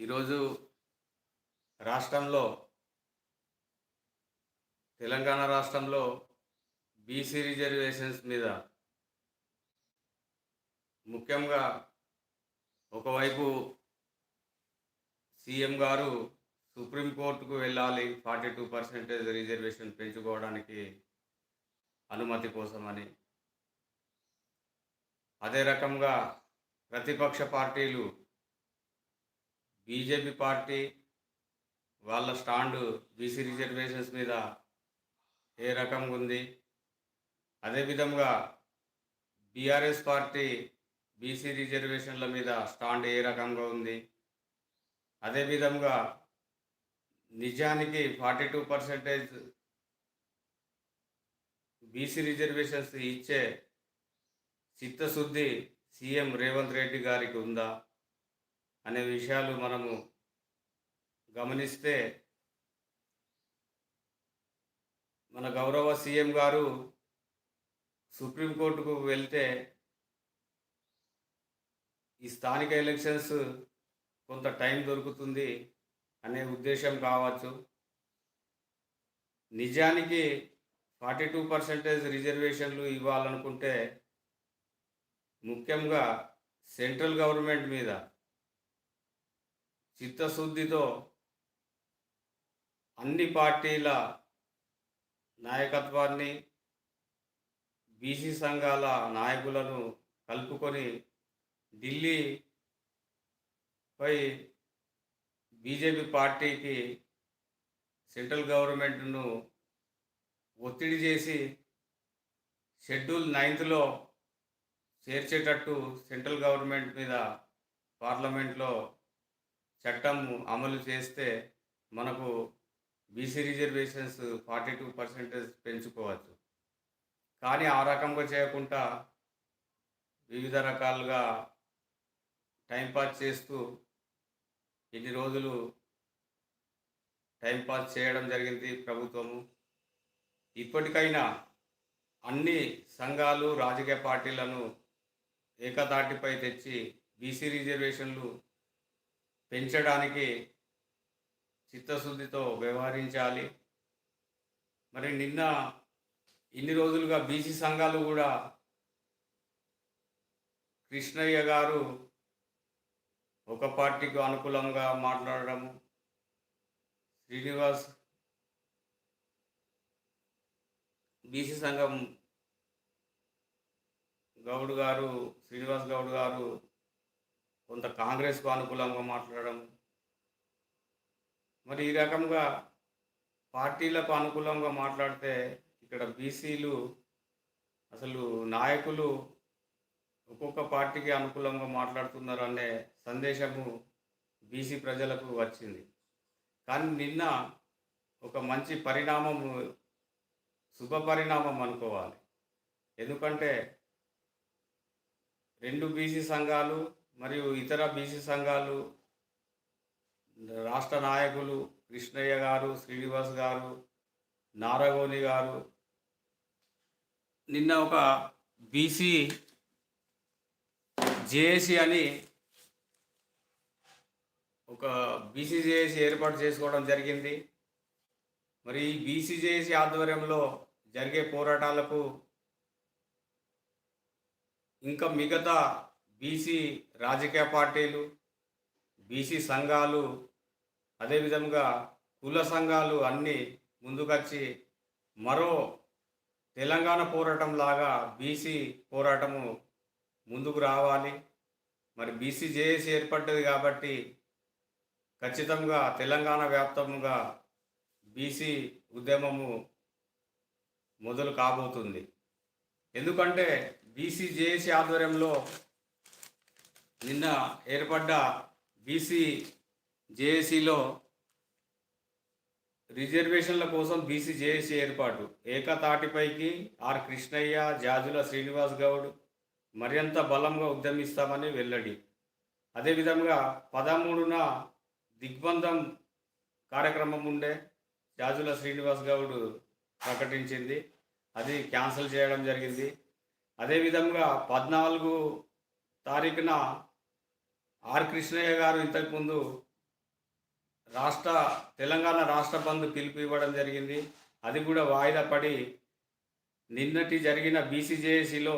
ఈరోజు రాష్ట్రంలో తెలంగాణ రాష్ట్రంలో బీసీ రిజర్వేషన్స్ మీద ముఖ్యంగా ఒకవైపు సీఎం గారు సుప్రీంకోర్టుకు వెళ్ళాలి ఫార్టీ టూ పర్సెంటేజ్ రిజర్వేషన్ పెంచుకోవడానికి అనుమతి కోసమని. అదే రకంగా ప్రతిపక్ష పార్టీలు బీజేపీ పార్టీ వాళ్ళ స్టాండు బీసీ రిజర్వేషన్స్ మీద ఏ రకంగా ఉంది? అదేవిధంగా బీఆర్ఎస్ పార్టీ బీసీ రిజర్వేషన్ల మీద స్టాండ్ ఏ రకంగా ఉంది? అదేవిధంగా నిజానికి forty two percentage BC reservations ఇచ్చే చిత్తశుద్ధి సీఎం రేవంత్ రెడ్డి గారికి ఉందా? అనే విషయాలు మనము గమనిస్తే మన గౌరవ సీఎం గారు సుప్రీంకోర్టుకు వెళ్తే ఈ స్థానిక ఎలక్షన్స్ కొంత టైం దొరుకుతుంది అనే ఉద్దేశం కావచ్చు. నిజానికి ఫార్టీ టూ పర్సెంటేజ్ రిజర్వేషన్లు ఇవ్వాలనుకుంటే ముఖ్యంగా సెంట్రల్ గవర్నమెంట్ మీద చిత్తశుద్ధితో అన్ని పార్టీల నాయకత్వాన్ని బీసీ సంఘాల నాయకులను కలుపుకొని ఢిల్లీపై బీజేపీ పార్టీకి సెంట్రల్ గవర్నమెంట్ను ఒత్తిడి చేసి షెడ్యూల్ నైన్త్లో చేర్చేటట్టు సెంట్రల్ గవర్నమెంట్ మీద పార్లమెంట్లో చట్టం అమలు చేస్తే మనకు BC reservations forty two percentage పెంచుకోవచ్చు. కానీ ఆ రకంగా చేయకుండా వివిధ రకాలుగా టైంపాస్ చేస్తూ ఇన్ని రోజులు టైంపాస్ చేయడం జరిగింది ప్రభుత్వము. ఇప్పటికైనా అన్ని సంఘాలు రాజకీయ పార్టీలను ఏకతాటిపై తెచ్చి బీసీ రిజర్వేషన్లు పెంచడానికి చిత్తశుద్ధితో వ్యవహరించాలి. మరి నిన్న ఇన్ని రోజులుగా బీసీ సంఘాలు కూడా కృష్ణయ్య గారు ఒక పార్టీకి అనుకూలంగా మాట్లాడడము శ్రీనివాస్ బీసీ సంఘం గౌడ్ గారు శ్రీనివాస్ గౌడ్ గారు కొంత కాంగ్రెస్కు అనుకూలంగా మాట్లాడడం. మరి ఈ రకంగా పార్టీలకు అనుకూలంగా మాట్లాడితే ఇక్కడ బీసీలు అసలు నాయకులు ఒక్కొక్క పార్టీకి అనుకూలంగా మాట్లాడుతున్నారు అనే సందేశము బీసీ ప్రజలకు వచ్చింది. కానీ నిన్న ఒక మంచి పరిణామము శుభ పరిణామం అనుకోవాలి. ఎందుకంటే రెండు బీసీ సంఘాలు మరియు ఇతర బీసీ సంఘాలు రాష్ట్ర నాయకులు కృష్ణయ్య గారు శ్రీనివాస్ గారు నారగోని గారు. నిన్న ఒక బీసీ జేఏసీ అని ఒక బీసీ జేఏసీ ఏర్పాటు చేసుకోవడం జరిగింది. మరి ఈ బీసీ జేఏసీ ఆధ్వర్యంలో జరిగే పోరాటాలకు ఇంకా మిగతా బీసీ రాజకీయ పార్టీలు బీసీ సంఘాలు అదేవిధంగా కుల సంఘాలు అన్నీ ముందుకొచ్చి మరో తెలంగాణ పోరాటం లాగా బీసీ పోరాటము ముందుకు రావాలి. మరి బీసీ జేఏసీ ఏర్పడ్డది కాబట్టి ఖచ్చితంగా తెలంగాణ వ్యాప్తంగా బీసీ ఉద్యమము మొదలు కాబోతుంది. ఎందుకంటే బీసీ జేఏసీ ఆధ్వర్యంలో నిన్న ఏర్పడ్డ బీసీ జేఏసీలో రిజర్వేషన్ల కోసం బీసీ జేఏసీ ఏర్పాటు. ఏకతాటిపైకి ఆర్ కృష్ణయ్య జాజుల శ్రీనివాస్ గౌడ్ మరింత బలంగా ఉద్యమిస్తామని వెల్లడి. అదేవిధంగా పదమూడున దిగ్బంధం కార్యక్రమం ఉండే జాజుల శ్రీనివాస్ గౌడ్ ప్రకటించింది. అది క్యాన్సిల్ చేయడం జరిగింది. అదేవిధంగా పద్నాలుగు తారీఖున ఆర్ కృష్ణయ్య గారు ఇంతకుముందు రాష్ట్ర తెలంగాణ రాష్ట్ర బంధు పిలుపు ఇవ్వడం జరిగింది. అది కూడా వాయిదా పడి నిన్నటి జరిగిన బీసీజేఏసీలో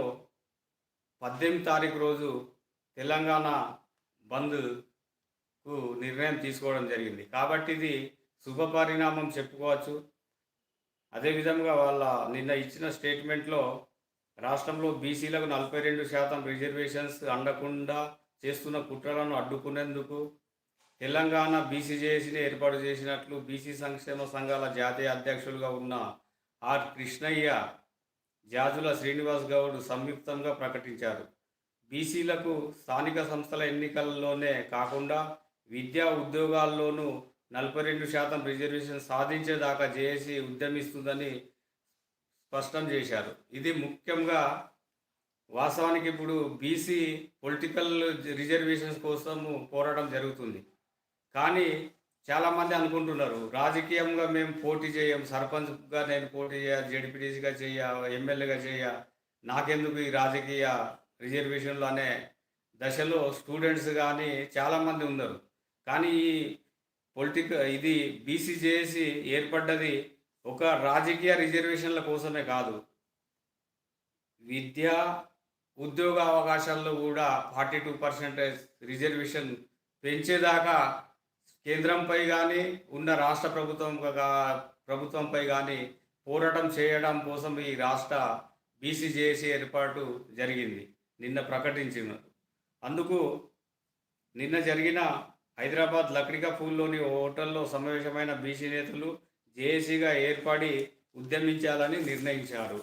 పద్దెనిమిది తారీఖు రోజు తెలంగాణ బంద్కు నిర్ణయం తీసుకోవడం జరిగింది. కాబట్టి ఇది శుభ పరిణామం చెప్పుకోవచ్చు. అదేవిధంగా వాళ్ళ నిన్న ఇచ్చిన స్టేట్మెంట్లో రాష్ట్రంలో బీసీలకు నలభై రెండు శాతం రిజర్వేషన్స్ అందకుండా చేస్తున్న కుట్రలను అడ్డుకునేందుకు తెలంగాణ బీసీజేఏసీని ఏర్పాటు చేసినట్లు బీసీ సంక్షేమ సంఘాల జాతీయ అధ్యక్షులుగా ఉన్న ఆర్ కృష్ణయ్య జాజుల శ్రీనివాస్ గౌడ్ సంయుక్తంగా ప్రకటించారు. బీసీలకు స్థానిక సంస్థల ఎన్నికల్లోనే కాకుండా విద్యా ఉద్యోగాల్లోనూ నలభై రెండు శాతం రిజర్వేషన్ సాధించేదాకా జేఏసీ ఉద్యమిస్తుందని స్పష్టం చేశారు. ఇది ముఖ్యంగా వాస్తవానికి ఇప్పుడు బీసీ పొలిటికల్ రిజర్వేషన్స్ కోసము పోరాటం జరుగుతుంది. కానీ చాలామంది అనుకుంటున్నారు రాజకీయంగా మేము పోటీ చేయం సర్పంచ్గా నేను పోటీ చేయ జడ్పీటీసీగా చేయ ఎమ్మెల్యేగా చేయ నాకెందుకు ఈ రాజకీయ రిజర్వేషన్లు అనే దశలో స్టూడెంట్స్ కానీ చాలామంది ఉన్నారు. కానీ ఈ పొలిటిక్ ఇది బీసీ చేసి ఏర్పడ్డది ఒక రాజకీయ రిజర్వేషన్ల కోసమే కాదు. విద్య ఉద్యోగ అవకాశాల్లో కూడా ఫార్టీ టూ పర్సెంటేజ్ రిజర్వేషన్ పెంచేదాకా కేంద్రంపై కానీ ఉన్న రాష్ట్ర ప్రభుత్వం ప్రభుత్వంపై కానీ పోరాటం చేయడం కోసం ఈ రాష్ట్ర బీసీజేఏసీ ఏర్పాటు జరిగింది. నిన్న ప్రకటించిన అందుకు నిన్న జరిగిన హైదరాబాద్ లక్డికా పూల్లోని హోటల్లో సమావేశమైన బీసీ నేతలు జేఏసీగా ఏర్పడి ఉద్యమించాలని నిర్ణయించారు.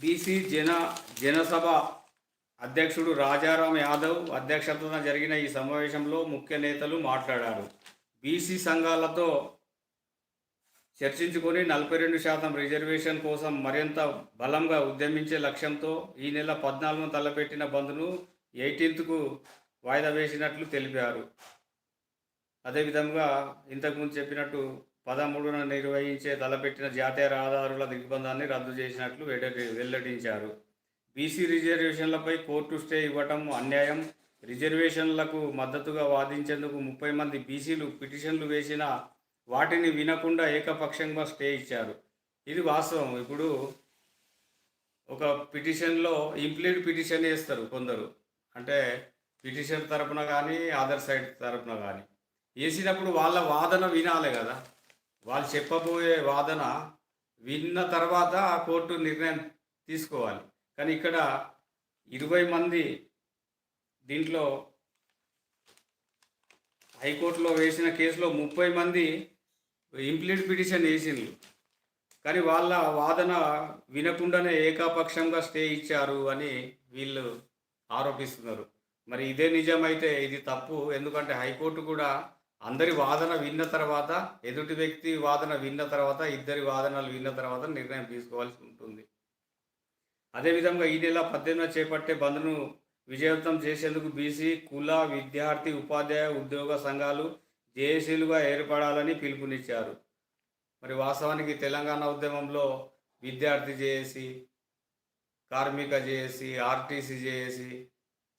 బీసీ జన జనసభ అధ్యక్షుడు రాజారాం యాదవ్ అధ్యక్షతన జరిగిన ఈ సమావేశంలో ముఖ్య నేతలు మాట్లాడారు. బీసీ సంఘాలతో చర్చించుకొని నలభై రెండు శాతం రిజర్వేషన్ కోసం మరింత బలంగా ఉద్యమించే లక్ష్యంతో ఈ నెల పద్నాలుగున తలపెట్టిన బంద్ను ఎయిటీన్త్కు వాయిదా వేసినట్లు తెలిపారు. అదేవిధంగా ఇంతకుముందు చెప్పినట్టు పదమూడున నిర్వహించే తలపెట్టిన జాతీయ రహదారుల దిగ్బంధాన్ని రద్దు చేసినట్లు వెల్లడించారు. బీసీ రిజర్వేషన్లపై కోర్టు స్టే ఇవ్వటం అన్యాయం. రిజర్వేషన్లకు మద్దతుగా వాదించేందుకు ముప్పై మంది బీసీలు పిటిషన్లు వేసిన వాటిని వినకుండా ఏకపక్షంగా స్టే ఇచ్చారు. ఇది వాస్తవం. ఇప్పుడు ఒక పిటిషన్లో ఇంప్లీడ్ పిటిషన్ వేస్తారు కొందరు. అంటే పిటిషన్ తరపున కానీ అదర్ సైడ్ తరపున కానీ. వేసినప్పుడు వాళ్ళ వాదన వినాలి కదా. వాళ్ళు చెప్పబోయే వాదన విన్న తర్వాత ఆ కోర్టు నిర్ణయం తీసుకోవాలి. కానీ ఇక్కడ ఇరవై మంది దీంట్లో హైకోర్టులో వేసిన కేసులో ముప్పై మంది ఇంప్లీట్ పిటిషన్ వేసిండ్రు. కానీ వాళ్ళ వాదన వినకుండానే ఏకాపక్షంగా స్టే ఇచ్చారు అని వీళ్ళు ఆరోపిస్తున్నారు. మరి ఇదే నిజమైతే ఇది తప్పు. ఎందుకంటే హైకోర్టు కూడా అందరి వాదన విన్న తర్వాత ఎదుటి వ్యక్తి వాదన విన్న తర్వాత ఇద్దరి వాదనలు విన్న తర్వాత నిర్ణయం తీసుకోవాల్సి ఉంటుంది. అదేవిధంగా ఈ నెల పద్దెనిమిది చేపట్టే బంద్ను విజయవంతం చేసేందుకు బీసీ కుల విద్యార్థి ఉపాధ్యాయ ఉద్యోగ సంఘాలు జేఏసీలుగా ఏర్పడాలని పిలుపునిచ్చారు. మరి వాస్తవానికి తెలంగాణ ఉద్యమంలో విద్యార్థి జేఏసీ కార్మిక JAC RTC JAC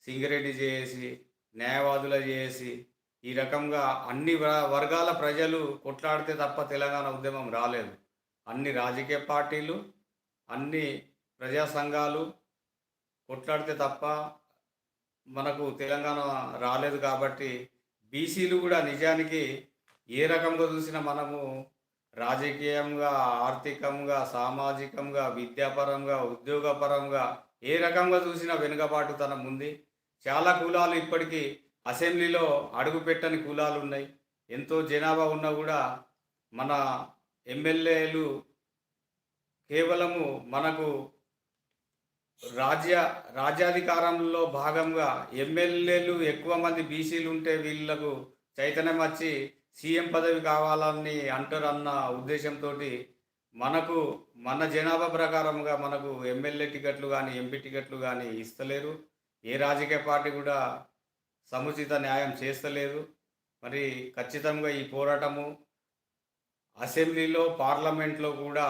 Singareddy JAC న్యాయవాదుల జేఏసీ ఈ రకంగా అన్ని వర్గాల ప్రజలు కొట్లాడితే తప్ప తెలంగాణ ఉద్యమం రాలేదు. అన్ని రాజకీయ పార్టీలు అన్ని ప్రజా సంఘాలు కొట్లాడితే తప్ప మనకు తెలంగాణ రాలేదు కాబట్టి బీసీలు కూడా నిజానికి ఏ రకంగా చూసినా మనము రాజకీయంగా ఆర్థికంగా సామాజికంగా విద్యాపరంగా ఉద్యోగపరంగా ఏ రకంగా చూసినా వెనుకబాటుతనం ఉంది. చాలా కులాలు ఇప్పటికీ అసెంబ్లీలో అడుగుపెట్టని కులాలు ఉన్నాయి ఎంతో జనాభా ఉన్నా కూడా మన ఎమ్మెల్యేలు కేవలము మనకు రాజ్య రాజ్యాధికారంలో భాగంగా ఎమ్మెల్యేలు ఎక్కువ మంది బీసీలు ఉంటే వీళ్ళకు చైతన్యం వచ్చి సీఎం పదవి కావాలని అంటారన్న ఉద్దేశంతో మనకు మన జనాభా ప్రకారంగా మనకు ఎమ్మెల్యే టికెట్లు కానీ ఎంపీ టికెట్లు కానీ ఇస్తలేరు. ఏ రాజకీయ పార్టీ కూడా సముచిత న్యాయం చేస్తలేదు. మరి ఖచ్చితంగా ఈ పోరాటము అసెంబ్లీలో పార్లమెంట్లో కూడా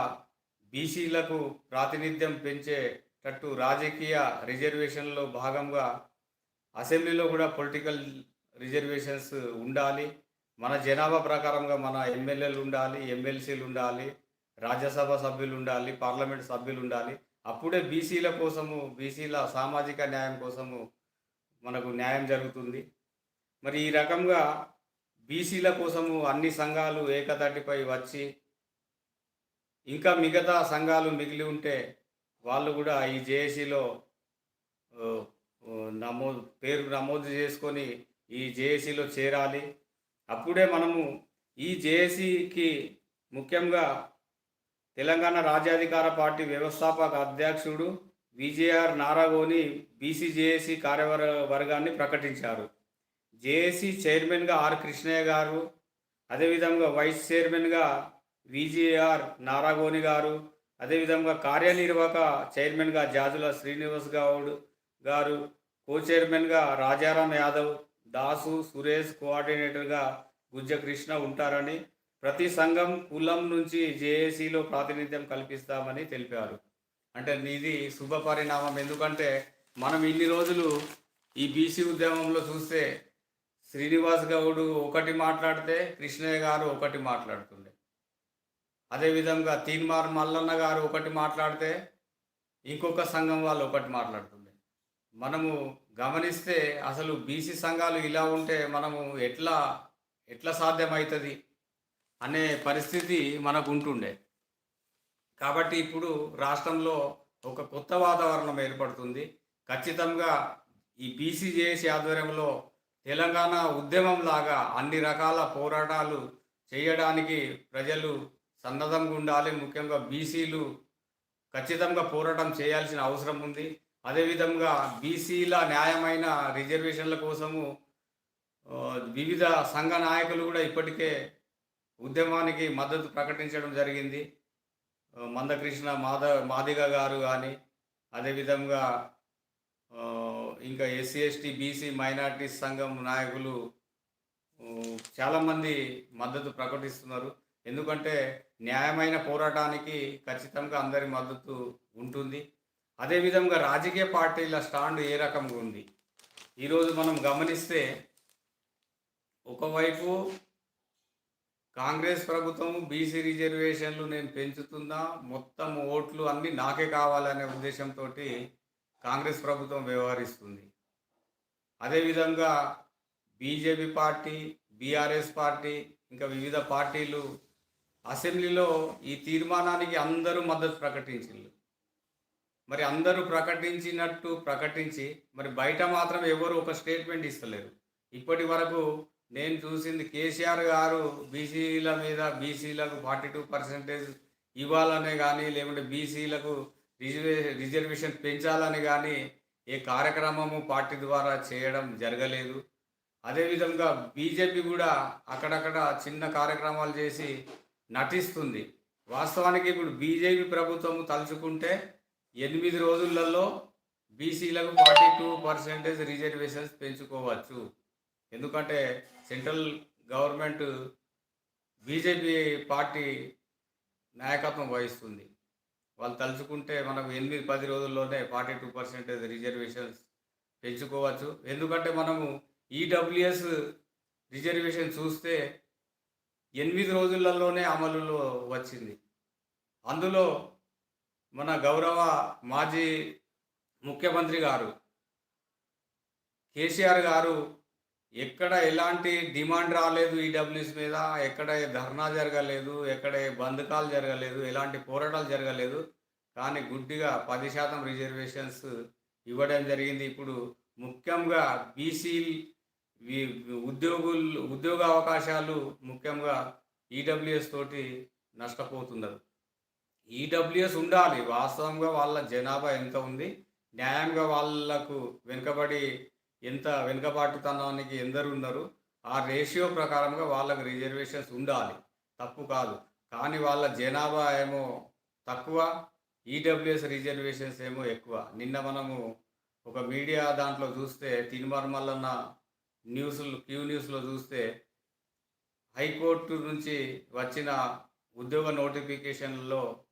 బీసీలకు ప్రాతినిధ్యం పెంచేటట్టు రాజకీయ రిజర్వేషన్లో భాగంగా అసెంబ్లీలో కూడా పొలిటికల్ రిజర్వేషన్స్ ఉండాలి. మన జనాభా ప్రకారంగా మన ఎమ్మెల్యేలు ఉండాలి ఎమ్మెల్సీలు ఉండాలి రాజ్యసభ సభ్యులు ఉండాలి పార్లమెంట్ సభ్యులు ఉండాలి. అప్పుడే బీసీల కోసము బీసీల సామాజిక న్యాయం కోసము మనకు న్యాయం జరుగుతుంది. మరి ఈ రకంగా బీసీల కోసము అన్ని సంఘాలు ఏకతాటిపై వచ్చి ఇంకా మిగతా సంఘాలు మిగిలి ఉంటే వాళ్ళు కూడా ఈ జేఏసీలో నమోదు పేరు నమోదు చేసుకొని ఈ జేఏసీలో చేరాలి. అప్పుడే మనము ఈ జేఏసీకి ముఖ్యంగా తెలంగాణ రాజ్యాధికార పార్టీ వ్యవస్థాపక అధ్యక్షుడు విజేఆర్ నారాగోని బీసీజేఏసీ కార్యవర్ వర్గాన్ని ప్రకటించారు. జేఏసీ చైర్మన్గా ఆర్ కృష్ణయ్య గారు అదేవిధంగా వైస్ చైర్మన్గా విజేఆర్ నారాగోని గారు అదేవిధంగా కార్యనిర్వాహక చైర్మన్గా జాజుల శ్రీనివాస్ గౌడ్ గారు కో చైర్మన్గా రాజారాం యాదవ్ దాసు సురేష్ కోఆర్డినేటర్గా గుజ్జ కృష్ణ ఉంటారని ప్రతి సంఘం కులం నుంచి జేఏసీలో ప్రాతినిధ్యం కల్పిస్తామని తెలిపారు. అంటే ఇది శుభ పరిణామం. ఎందుకంటే మనం ఇన్ని రోజులు ఈ బీసీ ఉద్యమంలో చూస్తే శ్రీనివాస్ గౌడ్ ఒకటి మాట్లాడితే కృష్ణయ్య గారు ఒకటి మాట్లాడుతుండే. అదేవిధంగా తీన్మార్ మల్లన్న గారు ఒకటి మాట్లాడితే ఇంకొక సంఘం వాళ్ళు ఒకటి మాట్లాడుతుండే. మనము గమనిస్తే అసలు బీసీ సంఘాలు ఇలా ఉంటే మనము ఎట్లా ఎట్లా సాధ్యమవుతుంది అనే పరిస్థితి మనకు ఉంటుండే. కాబట్టి ఇప్పుడు రాష్ట్రంలో ఒక కొత్త వాతావరణం ఏర్పడుతుంది. ఖచ్చితంగా ఈ బీసీజేఎస్ ఆధ్వర్యంలో తెలంగాణ ఉద్యమం లాగా అన్ని రకాల పోరాటాలు చేయడానికి ప్రజలు సన్నద్ధంగా ఉండాలి. ముఖ్యంగా బీసీలు ఖచ్చితంగా పోరాటం చేయాల్సిన అవసరం ఉంది. అదేవిధంగా బీసీల న్యాయమైన రిజర్వేషన్ల కోసము వివిధ సంఘ నాయకులు కూడా ఇప్పటికే ఉద్యమానికి మద్దతు ప్రకటించడం జరిగింది. మందకృష్ణ మాధ మాదిగ గారు కానీ అదేవిధంగా ఇంకా ఎస్సీ ఎస్టీ బీసీ మైనార్టీ సంఘం నాయకులు చాలామంది మద్దతు ప్రకటిస్తున్నారు. ఎందుకంటే న్యాయమైన పోరాటానికి ఖచ్చితంగా అందరి మద్దతు ఉంటుంది. అదేవిధంగా రాజకీయ పార్టీల స్టాండ్ ఏ రకంగా ఉంది? ఈరోజు మనం గమనిస్తే ఒకవైపు కాంగ్రెస్ ప్రభుత్వం బీసీ రిజర్వేషన్లు నేను పెంచుతున్నా మొత్తం ఓట్లు అన్నీ నాకే కావాలనే ఉద్దేశంతో కాంగ్రెస్ ప్రభుత్వం వ్యవహరిస్తుంది. అదేవిధంగా బీజేపీ పార్టీ బీఆర్ఎస్ పార్టీ ఇంకా వివిధ పార్టీలు అసెంబ్లీలో ఈ తీర్మానానికి అందరూ మద్దతు ప్రకటించారు మరి అందరూ ప్రకటించినట్టు ప్రకటించి మరి బయట మాత్రం ఎవరు ఒక స్టేట్మెంట్ ఇస్తలేరు. ఇప్పటి వరకు నేను చూసింది కేసీఆర్ గారు బీసీల మీద బీసీలకు ఫార్టీ టూ పర్సెంటేజ్ ఇవ్వాలనే కానీ లేకుంటే బీసీలకు రిజర్వే రిజర్వేషన్ పెంచాలని కానీ ఏ కార్యక్రమము పార్టీ ద్వారా చేయడం జరగలేదు. అదేవిధంగా బీజేపీ కూడా అక్కడక్కడ చిన్న కార్యక్రమాలు చేసి నటిస్తుంది. వాస్తవానికి ఇప్పుడు బీజేపీ ప్రభుత్వం తలుచుకుంటే ఎనిమిది రోజులలో బీసీలకు ఫార్టీ టూ పర్సెంటేజ్ రిజర్వేషన్స్ పెంచుకోవచ్చు. ఎందుకంటే సెంట్రల్ గవర్నమెంట్ బీజేపీ పార్టీ నాయకత్వం వహిస్తుంది. వాళ్ళు తలుచుకుంటే మనకు ఎనిమిది పది రోజుల్లోనే ఫార్టీ టూ పర్సెంటేజ్ రిజర్వేషన్స్ పెంచుకోవచ్చు. ఎందుకంటే మనము ఈడబ్ల్యూఎస్ రిజర్వేషన్ చూస్తే ఎనిమిది రోజులలోనే అమలులో వచ్చింది. అందులో మన గౌరవ మాజీ ముఖ్యమంత్రి గారు కేసీఆర్ గారు ఎక్కడ ఎలాంటి డిమాండ్ రాలేదు ఈడబ్ల్యూఎస్ మీద ఎక్కడ ఏ ధర్నా జరగలేదు ఎక్కడ బంధకాలు జరగలేదు ఎలాంటి పోరాటాలు జరగలేదు. కానీ గుడ్డిగా పది శాతం రిజర్వేషన్స్ ఇవ్వడం జరిగింది. ఇప్పుడు ముఖ్యంగా బీసీ ఉద్యోగులు ఉద్యోగ అవకాశాలు ముఖ్యంగా ఈడబ్ల్యూఎస్ తోటి నష్టపోతున్నారు. ఈడబ్ల్యూఎస్ ఉండాలి. వాస్తవంగా వాళ్ళ జనాభా ఎంత ఉంది? న్యాయంగా వాళ్ళకు వెనుకబడి ఎంత వెనుకబాటుతనానికి ఎందరు ఉన్నారు ఆ రేషియో ప్రకారంగా వాళ్ళకి రిజర్వేషన్స్ ఉండాలి. తప్పు కాదు. కానీ వాళ్ళ జనాభా ఏమో తక్కువ ఈడబ్ల్యూఎస్ రిజర్వేషన్స్ ఏమో ఎక్కువ. నిన్న మనము ఒక మీడియా దాంట్లో చూస్తే తిరుమలమల్లన్న న్యూస్లు క్యూ న్యూస్లో చూస్తే హైకోర్టు నుంచి వచ్చిన ఉద్యోగ నోటిఫికేషన్లో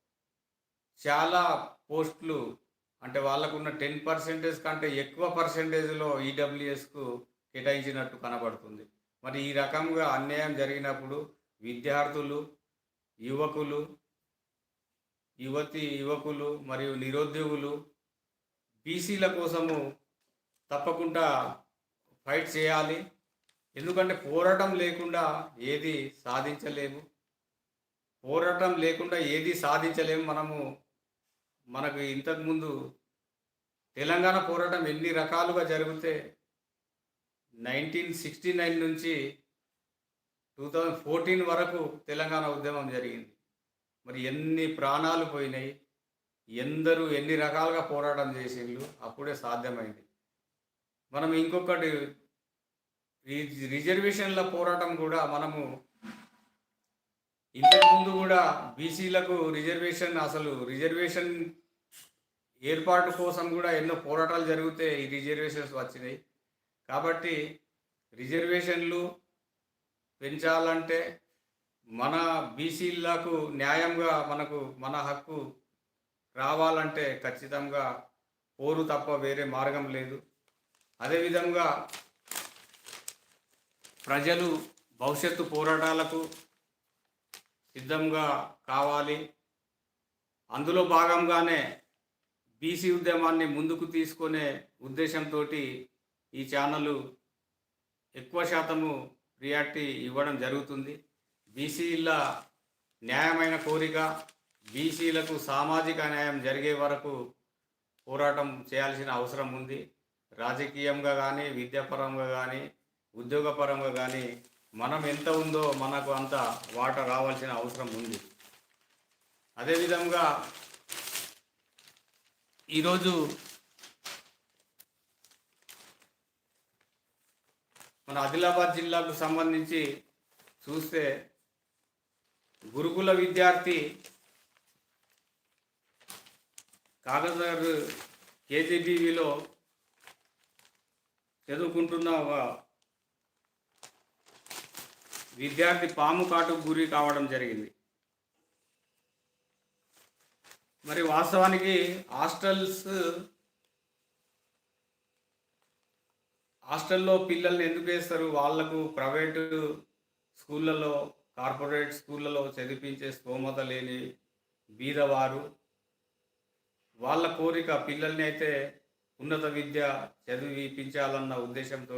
చాలా పోస్టులు అంటే వాళ్ళకున్న టెన్ పర్సెంటేజ్ కంటే ఎక్కువ పర్సెంటేజ్లో ఈడబ్ల్యూఎస్కు కేటాయించినట్టు కనబడుతుంది. మరి ఈ రకంగా అన్యాయం జరిగినప్పుడు విద్యార్థులు యువకులు యువతి యువకులు మరియు నిరుద్యోగులు బీసీల కోసము తప్పకుండా ఫైట్ చేయాలి. ఎందుకంటే పోరాటం లేకుండా ఏది సాధించలేము. పోరాటం లేకుండా ఏది సాధించలేము. మనము మనకు ఇంతకుముందు తెలంగాణ పోరాటం ఎన్ని రకాలుగా జరిగితే నైన్టీన్ సిక్స్టీ నైన్ నుంచి టూ థౌజండ్ ఫోర్టీన్ వరకు తెలంగాణ ఉద్యమం జరిగింది. మరి ఎన్ని ప్రాణాలు పోయినాయి ఎందరూ ఎన్ని రకాలుగా పోరాటం చేసిండ్రు అప్పుడే సాధ్యమైంది. మనం ఇంకొకటి రిజర్వేషన్ల పోరాటం కూడా మనము ఇంతకుముందు కూడా బీసీలకు రిజర్వేషన్ అసలు రిజర్వేషన్ ఏర్పాటు కోసం కూడా ఎన్నో పోరాటాలు జరిగితే ఈ రిజర్వేషన్స్ వచ్చినాయి. కాబట్టి రిజర్వేషన్లు పెంచాలంటే మన బీసీలకు న్యాయంగా మనకు మన హక్కు రావాలంటే ఖచ్చితంగా పోరు తప్ప వేరే మార్గం లేదు. అదేవిధంగా ప్రజలు భవిష్యత్తు పోరాటాలకు సిద్ధంగా కావాలి. అందులో భాగంగానే బీసీ ఉద్యమాన్ని ముందుకు తీసుకునే ఉద్దేశంతో ఈ ఛానల్ ఎక్కువ శాతము ప్రియారిటీ ఇవ్వడం జరుగుతుంది. బీసీల న్యాయమైన కోరిక బీసీలకు సామాజిక న్యాయం జరిగే వరకు పోరాటం చేయాల్సిన అవసరం ఉంది. రాజకీయంగా కానీ విద్యాపరంగా కానీ ఉద్యోగపరంగా కానీ మనం ఎంత ఉందో మనకు అంత వాట రావాల్సిన అవసరం ఉంది. అదేవిధంగా ఈరోజు మన ఆదిలాబాద్ జిల్లాకు సంబంధించి చూస్తే గురుకుల విద్యార్థి కాగజర్ కేజీబీవీలో చదువుకుంటున్న విద్యార్థి పాము కాటుకు గురి కావడం జరిగింది. మరి వాస్తవానికి హాస్టల్స్ హాస్టల్లో పిల్లల్ని ఎందుకు వేస్తారు? వాళ్ళకు ప్రైవేటు స్కూళ్ళలో కార్పొరేట్ స్కూళ్ళలో చదివించే స్తోమత లేని బీదవారు వాళ్ళ కోరిక పిల్లల్ని అయితే ఉన్నత విద్య చదివిపించాలన్న ఉద్దేశంతో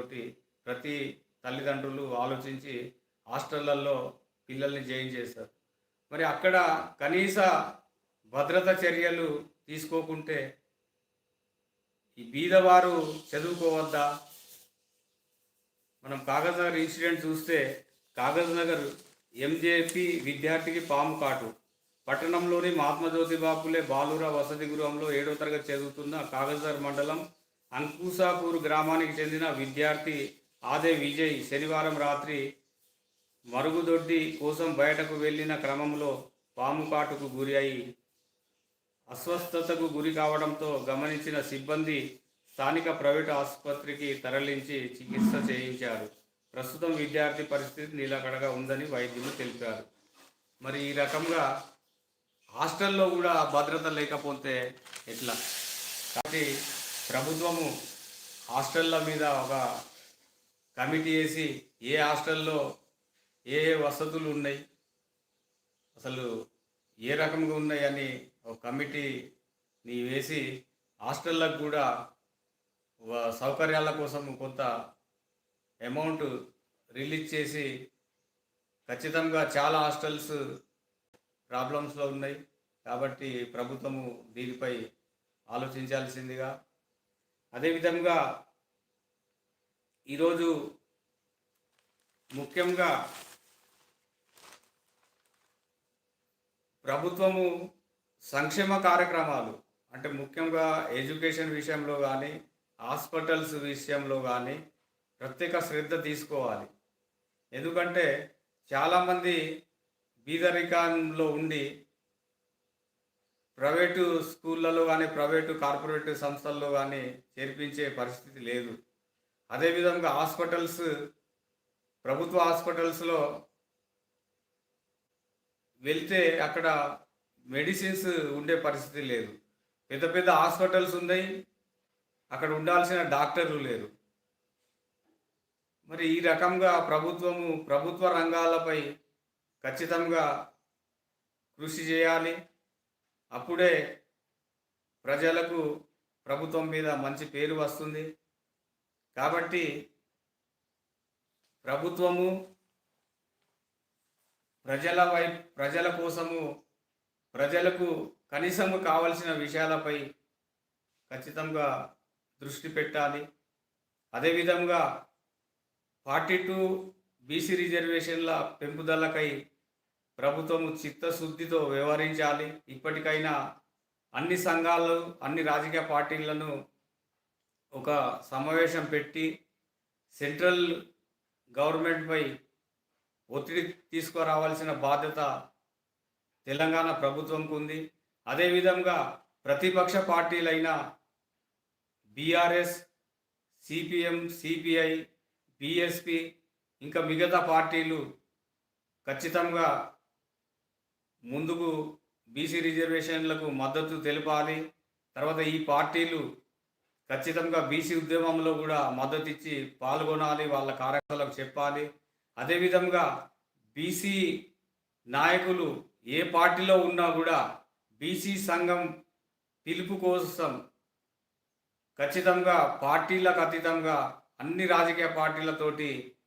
ప్రతి తల్లిదండ్రులు ఆలోచించి హాస్టళ్ళలో పిల్లల్ని జాయిన్ చేశారు. మరి అక్కడ కనీస భద్రత చర్యలు తీసుకోకుంటే ఈ బీదవారు చదువుకోవద్దా? మనం కాగజ్ నగర్ ఇన్సిడెంట్ చూస్తే కాగజ్ నగర్ ఎంజేపీ విద్యార్థికి పాము కాటు. పట్టణంలోని మహాత్మా జ్యోతిబాపులే బాలుర వసతి గృహంలో ఏడో తరగతి చదువుతున్న కాగజ్నగర్ మండలం అంకుసాపూర్ గ్రామానికి చెందిన విద్యార్థి ఆదే విజయ్ శనివారం రాత్రి మరుగుదొడ్డి కోసం బయటకు వెళ్ళిన క్రమంలో పాము కాటుకు గురి అయి అస్వస్థతకు గురి కావడంతో గమనించిన సిబ్బంది స్థానిక ప్రైవేటు ఆసుపత్రికి తరలించి చికిత్స చేయించారు. ప్రస్తుతం విద్యార్థి పరిస్థితి నిలకడగా ఉందని వైద్యులు తెలిపారు. మరి ఈ రకంగా హాస్టల్లో కూడా భద్రత లేకపోతే ఎట్లా? కాబట్టి ప్రభుత్వము హాస్టళ్ళ మీద ఒక కమిటీ వేసి ఏ హాస్టల్లో ఏ ఏ వసతులు ఉన్నాయి? అసలు ఏ రకంగా ఉన్నాయని ఒక కమిటీని వేసి హాస్టళ్ళకు కూడా సౌకర్యాల కోసం కొంత అమౌంట్ రిలీజ్ చేసి ఖచ్చితంగా చాలా హాస్టల్స్ ప్రాబ్లమ్స్లో ఉన్నాయి. కాబట్టి ప్రభుత్వము దీనిపై ఆలోచించాల్సిందిగా. అదేవిధంగా ఈరోజు ముఖ్యంగా ప్రభుత్వము సంక్షేమ కార్యక్రమాలు అంటే ముఖ్యంగా ఎడ్యుకేషన్ విషయంలో కానీ హాస్పిటల్స్ విషయంలో కానీ ప్రత్యేక శ్రద్ధ తీసుకోవాలి. ఎందుకంటే చాలామంది బీదరికంలో ఉండి ప్రైవేటు స్కూళ్ళలో కానీ ప్రైవేటు కార్పొరేట్ సంస్థల్లో కానీ చేర్పించే పరిస్థితి లేదు. అదేవిధంగా హాస్పిటల్స్ ప్రభుత్వ హాస్పిటల్స్లో వెళ్తే అక్కడ మెడిసిన్స్ ఉండే పరిస్థితి లేదు. పెద్ద పెద్ద హాస్పిటల్స్ ఉన్నాయి. అక్కడ ఉండాల్సిన డాక్టర్లు లేరు. మరి ఈ రకంగా ప్రభుత్వము ప్రభుత్వ రంగాలపై ఖచ్చితంగా కృషి చేయాలి. అప్పుడే ప్రజలకు ప్రభుత్వం మీద మంచి పేరు వస్తుంది. కాబట్టి ప్రభుత్వము ప్రజల వై ప్రజల కోసము ప్రజలకు కనీసము కావలసిన విషయాలపై ఖచ్చితంగా దృష్టి పెట్టాలి. అదేవిధంగా ఫార్టీ టూ బీసీ రిజర్వేషన్ల పెంపుదలకై ప్రభుత్వము చిత్తశుద్ధితో వ్యవహరించాలి. ఇప్పటికైనా అన్ని సంఘాలు అన్ని రాజకీయ పార్టీలను ఒక సమావేశం పెట్టి సెంట్రల్ గవర్నమెంట్పై ఒత్తిడి తీసుకురావాల్సిన బాధ్యత తెలంగాణ ప్రభుత్వంకు ఉంది. అదేవిధంగా ప్రతిపక్ష పార్టీలైన బీఆర్ఎస్ సిపిఎం సిపిఐ బిఎస్పి ఇంకా మిగతా పార్టీలు ఖచ్చితంగా ముందుకు బీసీ రిజర్వేషన్లకు మద్దతు తెలపాలి. తర్వాత ఈ పార్టీలు ఖచ్చితంగా బీసీ ఉద్యమంలో కూడా మద్దతు ఇచ్చి పాల్గొనాలి వాళ్ళ కార్యకర్తలకు చెప్పాలి. అదేవిధంగా బీసీ నాయకులు ఏ పార్టీలో ఉన్నా కూడా బీసీ సంఘం పిలుపు కోసం ఖచ్చితంగా పార్టీలకు అతీతంగా అన్ని రాజకీయ పార్టీలతోటి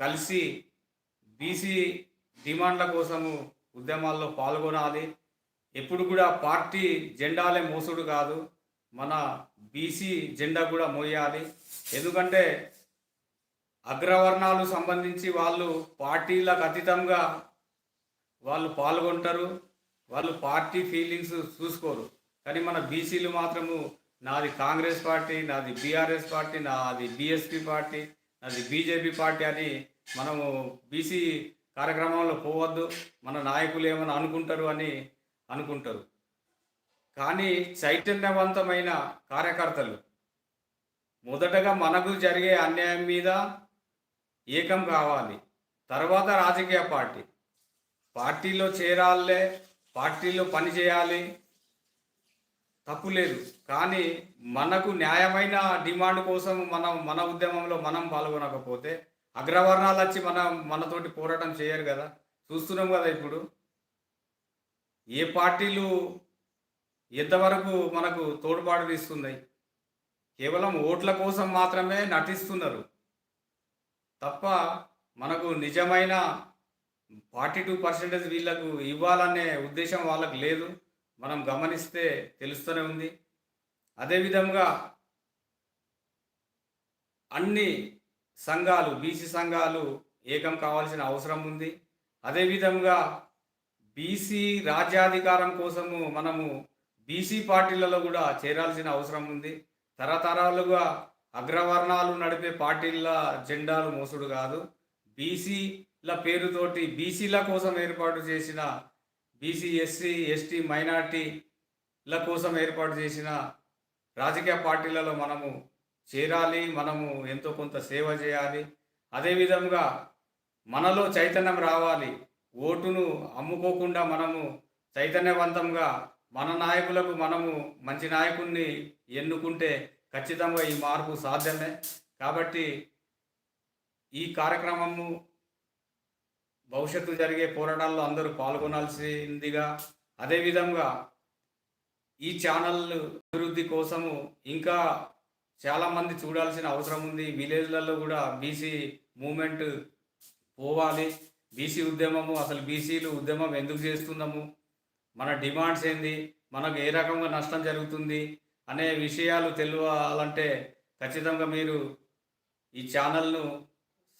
కలిసి బీసీ డిమాండ్ల కోసము ఉద్యమాల్లో పాల్గొనాలి. ఎప్పుడు కూడా పార్టీ జెండాలే మోసుడు కాదు. మన బీసీ జెండా కూడా మోయాలి. ఎందుకంటే అగ్రవర్ణాలు సంబంధించి వాళ్ళు పార్టీలకు అతీతంగా వాళ్ళు పాల్గొంటారు వాళ్ళు పార్టీ ఫీలింగ్స్ చూసుకోరు. కానీ మన బీసీలు మాత్రము నాది కాంగ్రెస్ పార్టీ నాది బీఆర్ఎస్ పార్టీ నాది బీఎస్పీ పార్టీ నాది బీజేపీ పార్టీ అని మనము బీసీ కార్యక్రమంలో పోవద్దు మన నాయకులు ఏమైనా అనుకుంటారు అని అనుకుంటారు. కానీ చైతన్యవంతమైన కార్యకర్తలు. మొదటగా మనకు జరిగే అన్యాయం మీద ఏకం కావాలి. తర్వాత రాజకీయ పార్టీ. పార్టీలో చేరాలే పార్టీలో పని చేయాలి. తప్పు లేదు. కానీ మనకు న్యాయమైన డిమాండ్ కోసం మనం మన ఉద్యమంలో మనం పాల్గొనకపోతే అగ్రవర్ణాలు వచ్చి మన మనతోటి పోరాటం చేయరు కదా. చూస్తున్నాం కదా ఇప్పుడు. ఏ పార్టీలు ఎంతవరకు మనకు తోడ్పాటు ఇస్తున్నాయి కేవలం ఓట్ల కోసం మాత్రమే నటిస్తున్నారు. తప్ప మనకు నిజమైన ఫార్టీ టూ పర్సెంటేజ్ వీళ్ళకు ఇవ్వాలనే ఉద్దేశం వాళ్ళకు లేదు. మనం గమనిస్తే తెలుస్తూనే ఉంది. అదేవిధంగా అన్ని సంఘాలు బీసీ సంఘాలు ఏకం కావాల్సిన అవసరం ఉంది. అదేవిధంగా బీసీ రాజ్యాధికారం కోసము మనము బీసీ పార్టీలలో కూడా చేరాల్సిన అవసరం ఉంది. తరతరాలుగా అగ్రవర్ణాలు నడిపే పార్టీల జెండాలు మోసుడు కాదు. బీసీల పేరుతోటి బీసీల కోసం ఏర్పాటు చేసిన బీసీ ఎస్సీ ఎస్టీ మైనార్టీల కోసం ఏర్పాటు చేసిన రాజకీయ పార్టీలలో మనము చేరాలి మనము ఎంతో కొంత సేవ చేయాలి. అదేవిధంగా మనలో చైతన్యం రావాలి. ఓటును అమ్ముకోకుండా మనము చైతన్యవంతంగా మన నాయకులకు మనము మంచి నాయకుడిని ఎన్నుకుంటే ఖచ్చితంగా ఈ మార్పు సాధ్యమే. కాబట్టి ఈ కార్యక్రమము భవిష్యత్తు జరిగే పోరాటాల్లో అందరూ పాల్గొనాల్సిందిగా అదేవిధంగా ఈ ఛానల్ అభివృద్ధి కోసము ఇంకా చాలామంది చూడాల్సిన అవసరం ఉంది. విలేజ్లలో కూడా బీసీ మూమెంట్ పోవాలి. బీసీ ఉద్యమము అసలు బీసీలు ఉద్యమం ఎందుకు చేస్తున్నాము? మన డిమాండ్స్ ఏంది? మనకు ఏ రకంగా నష్టం జరుగుతుంది? అనే విషయాలు తెలియాలంటే ఖచ్చితంగా మీరు ఈ ఛానల్ను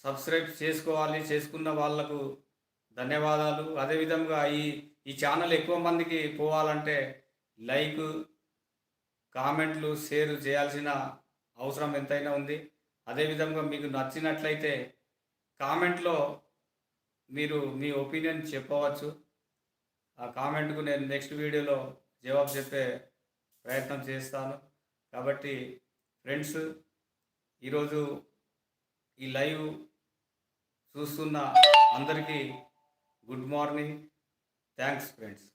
సబ్స్క్రైబ్ చేసుకోవాలి చేసుకున్న వాళ్ళకు ధన్యవాదాలు. అదేవిధంగా ఈ ఈ ఛానల్ ఎక్కువ మందికి పోవాలంటే లైక్ కామెంట్లు షేర్ చేయాల్సిన అవసరం ఎంతైనా ఉంది. అదేవిధంగా మీకు నచ్చినట్లయితే కామెంట్లో మీరు మీ ఒపీనియన్ చెప్పవచ్చు. ఆ కామెంట్కు నేను నెక్స్ట్ వీడియోలో జవాబు చెప్పే ప్రయత్నం చేస్తాను. కాబట్టి ఫ్రెండ్స్ ఈరోజు ఈ లైవ్ చూస్తున్న అందరికీ గుడ్ మార్నింగ్. Thanks friends.